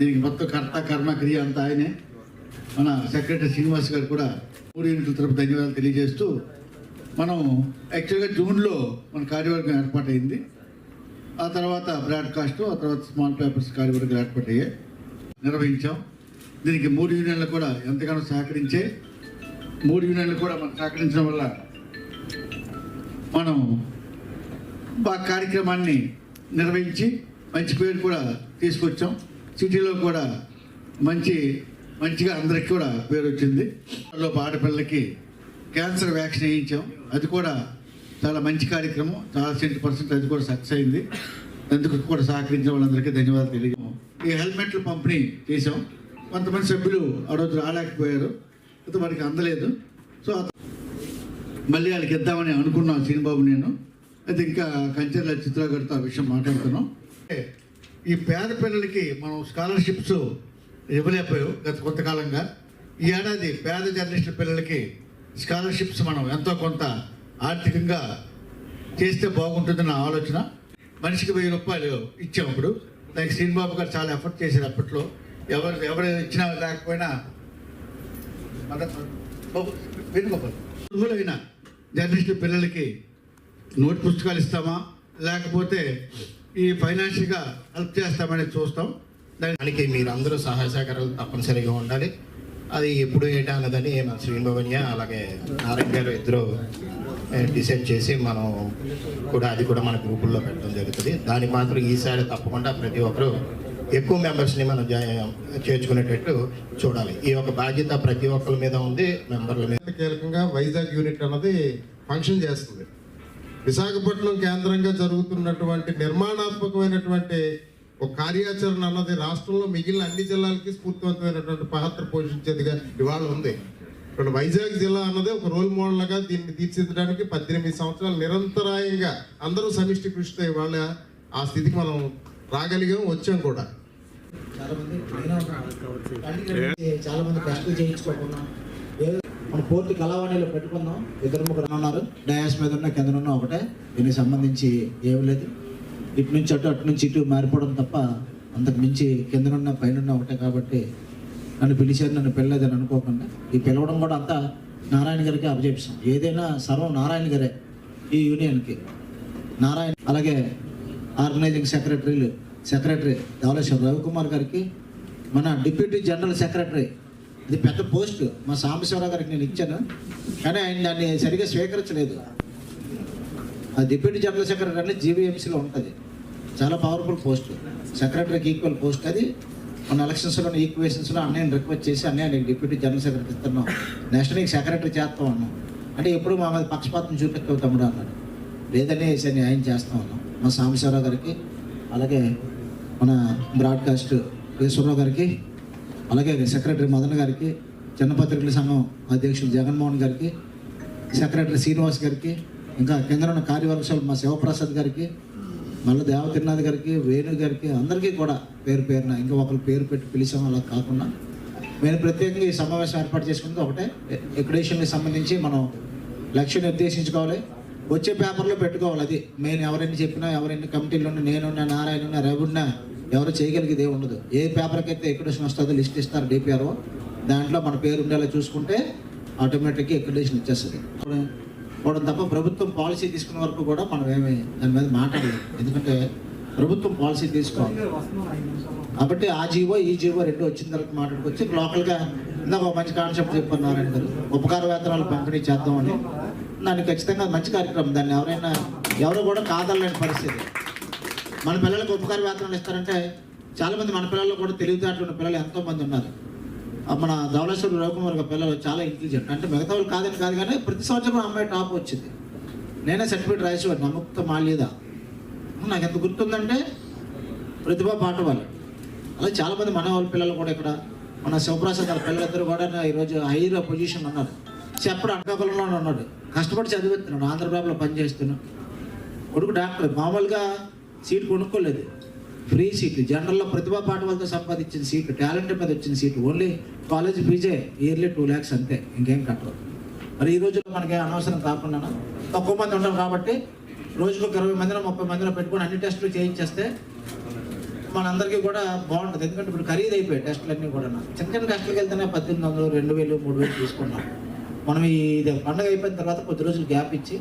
దీనికి కర్త కర్మ క్రియ అంతా ఆయనే. మన సెక్రటరీ శ్రీనివాస్ గారు కూడా మూడు యూనిట్ల తరపు ధన్యవాదాలు తెలియజేస్తూ మనం యాక్చువల్గా జూన్లో మన కార్యవర్గం ఏర్పాటైంది. ఆ తర్వాత బ్రాడ్కాస్ట్ ఆ తర్వాత స్మాల్ పేపర్స్ కార్యవర్గం ఏర్పాటయ్యాయి. నిర్వహించాం. దీనికి మూడు యూనియన్లు కూడా ఎంతగానో సహకరించే మూడు యూనియన్లు కూడా మనం సహకరించడం వల్ల మనం ఆ కార్యక్రమాన్ని నిర్వహించి మంచి పేరు కూడా తీసుకొచ్చాం. సిటీలో కూడా మంచి మంచిగా అందరికి కూడా పేరు వచ్చింది. లోపు ఆడపిల్లలకి క్యాన్సర్ వ్యాక్సిన్ వేయించాం. అది కూడా చాలా మంచి కార్యక్రమం. చాలా సెంటీ పర్సెంట్ అది కూడా సక్సెస్ అయింది. అందుకు కూడా సహకరించిన వాళ్ళందరికీ ధన్యవాదాలు తెలియజాము ఈ హెల్మెట్లు పంపిణీ చేసాం కొంతమంది సభ్యులు ఆ రోజు రాలేకపోయారు. అయితే వారికి అందలేదు. సో మళ్ళీ వాళ్ళకి ఇద్దామని అనుకున్నాను శ్రీనిబాబు నేను. అయితే ఇంకా కంచెర్ల చిత్ర గారితో ఆ విషయం మాట్లాడుతున్నాం. ఈ పేద పిల్లలకి మనం స్కాలర్షిప్స్ ఇవ్వలేకపోయాం గత కొంతకాలంగా. ఈ ఏడాది పేద జర్నలిస్టుల పిల్లలకి స్కాలర్షిప్స్ మనం ఎంతో కొంత ఆర్థికంగా చేస్తే బాగుంటుందని ఆలోచన. మనిషికి వెయ్యి రూపాయలు ఇచ్చాం ఇప్పుడు దానికి శ్రీనిబాబు గారు చాలా ఎఫర్ట్ చేశారు అప్పట్లో. ఎవరు ఎవరు ఇచ్చినా లేకపోయినా. అయిన జర్నలిస్టు పిల్లలకి నోట్ పుస్తకాలు ఇస్తామా? లేకపోతే ఈ ఫైనాన్షియల్గా హెల్ప్ చేస్తామని చూస్తాం. దాని దానికి అందరూ సహాయ సహకారాలు తప్పనిసరిగా ఉండాలి. అది ఎప్పుడు ఏంటా అన్నదని మన శ్రీనిభవన్య అలాగే నారాయణ గారు ఇద్దరు డిసైడ్ చేసి మనం కూడా అది కూడా మన గ్రూపుల్లో పెట్టడం జరుగుతుంది. దానికి మాత్రం ఈసారి తప్పకుండా ప్రతి ఒక్కరు ఎక్కువ మెంబర్స్ని మనం చేర్చుకునేటట్టు చూడాలి. ఈ యొక్క బాధ్యత ప్రతి ఒక్కరి మీద ఉంది మెంబర్ల మీద. కీలకంగా వైజాగ్ యూనిట్ అన్నది ఫంక్షన్ చేస్తుంది. విశాఖపట్నం కేంద్రంగా జరుగుతున్నటువంటి నిర్మాణాత్మకమైనటువంటి ఒక కార్యాచరణ అన్నది రాష్ట్రంలో మిగిలిన అన్ని జిల్లాలకి స్ఫూర్తివంతమైనటువంటి పాత్ర పోషించేదిగా ఇవాళ ఉంది. ఇప్పుడు వైజాగ్ జిల్లా అన్నది ఒక రోల్ మోడల్గా దీన్ని తీర్చిదిద్దడానికి పద్దెనిమిది సంవత్సరాలు నిరంతరాయంగా అందరూ సమిష్టి కృషితో ఇవాళ ఆ స్థితికి మనం రాగలిగాం వచ్చాం కూడా. చాలా మంది నేను చాలా మంది చేయించుకోకుండా మన పూర్తి కళావాణిలో పెట్టుకుందాం. ఇద్దరు ముగ్గురు ఉన్నారు. డయాస్ మీద ఉన్న కింద ఉన్న ఒకటే. దీనికి సంబంధించి ఏం లేదు. ఇటు నుంచి అటు అటు నుంచి ఇటు మారిపోవడం తప్ప అంతకు మించి కిందనున్న పైన ఒకటే కాబట్టి నన్ను పిలిచారు నన్ను పిల్లలేదని అనుకోకుండా. ఈ పిలవడం కూడా అంతా నారాయణ గారికి అప్పచెప్పాం ఏదైనా సర్వం నారాయణ గారే ఈ యూనియన్కి. నారాయణ అలాగే ఆర్గనైజింగ్ సెక్రటరీలు సెక్రటరీ ధవలేశ్వర రవికుమార్ గారికి మన డిప్యూటీ జనరల్ సెక్రటరీ ఇది పెద్ద పోస్ట్. మా సాంబశివరావు గారికి నేను ఇచ్చాను. కానీ ఆయన దాన్ని సరిగ్గా స్వీకరించలేదు. ఆ డిప్యూటీ జనరల్ సెక్రటరీ అంటే జీవీఎంసీలో ఉంటుంది. చాలా పవర్ఫుల్ పోస్ట్ సెక్రటరీకి ఈక్వల్ పోస్ట్ అది. మన ఎలక్షన్స్లో ఈక్వేషన్స్లో అన్నయ్యని రిక్వెస్ట్ చేసి అన్నయ్య నీకు డిప్యూటీ జనరల్ సెక్రటరీ ఇస్తున్నాం నెక్స్ట్ నీకు సెక్రటరీ చేస్తాం అన్నాం అంటే ఎప్పుడు మా మీద పక్షపాతం చూపెట్టావు తమ్ముడు అన్నాడు. లేదని ఆయన చేస్తాం అన్నాం. మా సాంబశివరావు గారికి అలాగే మన బ్రాడ్కాస్ట్ ఈశ్వరరావు గారికి అలాగే సెక్రటరీ మదన్ గారికి జనపత్రికల సంఘం అధ్యక్షులు జగన్మోహన్ గారికి సెక్రటరీ శ్రీనివాస్ గారికి ఇంకా కేంద్రంలో ఉన్న మా శివప్రసాద్ గారికి మళ్ళీ దేవతిర్నాథ్ గారికి వేణు గారికి అందరికీ కూడా పేరు పేరున ఇంకా ఒకరు పేరు పెట్టి పిలిచాం అలా కాకుండా. మేము ప్రత్యేకంగా ఈ సమావేశం ఏర్పాటు చేసుకున్నది ఒకటే. ఎక్యుడేషన్కి సంబంధించి మనం లక్ష్యం నిర్దేశించుకోవాలి. వచ్చే పేపర్లో పెట్టుకోవాలి అది. మెయిన్ ఎవరైనా చెప్పినా ఎవరైనా కమిటీలు ఉన్న నేనున్నా నారాయణ ఉన్నా రవిన్నా ఎవరు చేయగలిగేది ఏమి ఉండదు. ఏ పేపర్కి అయితే ఎక్యుడేషన్ వస్తుందో లిస్ట్ ఇస్తారు డిపిఆర్ఓ దాంట్లో మన పేరు ఉండేలా చూసుకుంటే ఆటోమేటిక్గా ఎక్యుడేషన్ ఇచ్చేస్తుంది. కూడా తప్ప ప్రభుత్వం పాలసీ తీసుకున్న వరకు కూడా మనం ఏమి దాని మీద మాట్లాడలేదు. ఎందుకంటే ప్రభుత్వం పాలసీ తీసుకోవాలి. కాబట్టి ఆ జీవో ఈ జీవో రెండు వచ్చిన తర్వాత మాట్లాడుకొచ్చి లోకల్గా ఇందాక మంచి కాన్సెప్ట్ చెప్పారు గారు ఉపకార వేతనాలు పంపిణీ చేద్దామని. దాన్ని ఖచ్చితంగా మంచి కార్యక్రమం. దాన్ని ఎవరైనా ఎవరు కూడా కాదనలేని పరిస్థితి. మన పిల్లలకు ఉపకార వేతనాలు ఇస్తారంటే చాలామంది మన పిల్లలు కూడా తెలివితేటలు ఉన్న పిల్లలు ఎంతోమంది ఉన్నారు. మన ధవళేశ్వర రవికుమార్ పిల్లలు చాలా ఇంటెలిజెంట్ అంటే మిగతా వాళ్ళు కాదని కాదు కానీ ప్రతి సంవత్సరం అమ్మాయి టాప్ వచ్చింది. నేనే సర్టిఫికేట్ రాసేవాడు నమ్మకత మాల్యదా నాకు ఎంత గుర్తుందంటే ప్రతిభ పాట వాళ్ళు. అలా చాలామంది మన వాళ్ళ పిల్లలు కూడా ఇక్కడ మన శివప్రసాద్ గారి పిల్లలిద్దరు కూడా ఈరోజు హైర్ పొజిషన్ ఉన్నారు. చెప్పడు అనకాపల్లిలో ఉన్నాడు. కష్టపడి చదివిస్తున్నాడు. ఆంధ్రప్రదేశ్లో పనిచేస్తున్నాడు. కొడుకు డాక్టర్. మామూలుగా సీట్ కొనుక్కోలేదు. ఫ్రీ సీట్లు జనరల్లో ప్రతిభా పాఠవాళ్ళతో సంపాదించిన సీట్ టాలెంట్ మీద వచ్చిన సీట్ ఓన్లీ కాలేజ్ ఫీజే ఇయర్లీ టూ ల్యాక్స్ అంతే. ఇంకేం కట్టరు. మరి ఈ రోజుల్లో మనకి అనవసరం కాకుండా తక్కువ మంది ఉండరు కాబట్టి రోజుకు ఒక ఇరవై మందిలో ముప్పై మందిలో పెట్టుకొని అన్ని టెస్టులు చేయించేస్తే మనందరికీ కూడా బాగుంటుంది. ఎందుకంటే ఇప్పుడు ఖరీదు అయిపోయాయి టెస్టులన్నీ కూడా. చిన్న చిన్న టెస్టులకు వెళ్తేనే పద్దెనిమిది వందలు రెండు వేలు మూడు వేలు తీసుకున్నాం మనం ఇది పండగ అయిపోయిన తర్వాత కొద్ది రోజులు గ్యాప్ ఇచ్చి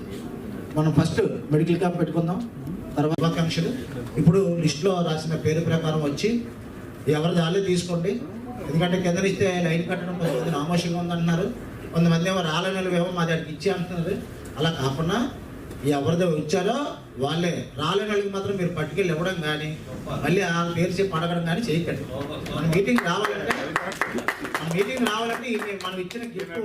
మనం ఫస్ట్ మెడికల్ క్యాంప్ పెట్టుకుందాం. శుభాకాంక్షలు. ఇప్పుడు లిస్టులో రాసిన పేరు ప్రకారం వచ్చి ఎవరిది వాళ్ళే తీసుకోండి. ఎందుకంటే కింద ఇస్తే లైన్ కట్టడం కొంతమంది నామోషంగా ఉందంటున్నారు. కొంతమంది ఏమో రాలేని ఏమో మా దగ్గరికి ఇచ్చి అంటున్నారు. అలా కాకుండా ఎవరిదో వచ్చారో వాళ్ళే రాలేని వాళ్ళకి మాత్రం మీరు పట్టుకెళ్ళి ఇవ్వడం కానీ మళ్ళీ ఆ పేరు చెప్పి అడగడం కానీ చేయకండి. మన మీటింగ్ రావాలంటే మన మీటింగ్ రావాలంటే మనం ఇచ్చిన గిఫ్ట్